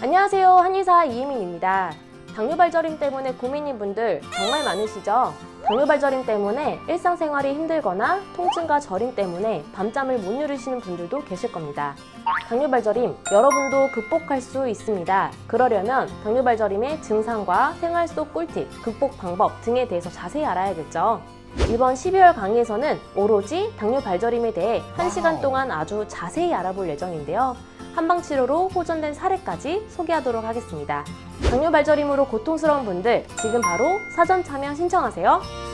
안녕하세요. 한의사 이혜민입니다. 당뇨발저림 때문에 고민인 분들 정말 많으시죠? 당뇨발저림 때문에 일상생활이 힘들거나 통증과 저림 때문에 밤잠을 못 이루시는 분들도 계실 겁니다. 당뇨발저림 여러분도 극복할 수 있습니다. 그러려면 당뇨발저림의 증상과 생활 속 꿀팁, 극복 방법 등에 대해서 자세히 알아야겠죠. 이번 12월 강의에서는 오로지 당뇨 발저림에 대해 1시간 동안 아주 자세히 알아볼 예정인데요. 한방 치료로 호전된 사례까지 소개하도록 하겠습니다. 당뇨 발저림으로 고통스러운 분들 지금 바로 사전 참여 신청하세요.